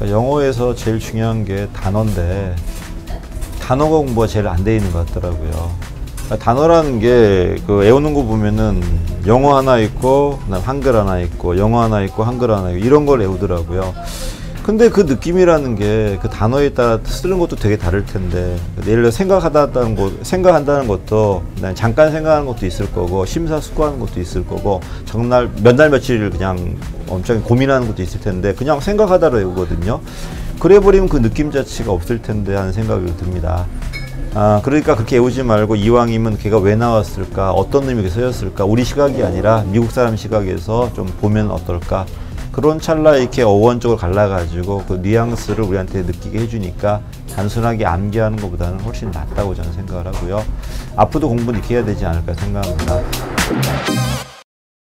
그러니까 영어에서 제일 중요한 게 단어인데 단어가 공부가 제일 안 돼 있는 것 같더라고요. 그러니까 단어라는 게 그 외우는 거 보면은 영어 하나 있고 한글 하나 있고 영어 하나 있고 한글 하나 있고 이런 걸 외우더라고요. 근데 그 느낌이라는 게 그 단어에 따라 쓰는 것도 되게 다를 텐데 예를 들어 생각하다는 것 생각한다는 것도 잠깐 생각하는 것도 있을 거고 심사숙고하는 것도 있을 거고 정말 몇 날 며칠을 그냥 엄청 고민하는 것도 있을 텐데 그냥 생각하다로 외우거든요. 그래 버리면 그 느낌 자체가 없을 텐데 하는 생각이 듭니다. 아, 그러니까 그렇게 외우지 말고 이왕이면 걔가 왜 나왔을까, 어떤 의미가 쓰였을까, 우리 시각이 아니라 미국 사람 시각에서 좀 보면 어떨까. 그런 찰나에 이렇게 어원적으로 갈라가지고 그 뉘앙스를 우리한테 느끼게 해주니까 단순하게 암기하는 것보다는 훨씬 낫다고 저는 생각을 하고요. 앞으로도 공부는 이렇게 해야 되지 않을까 생각합니다.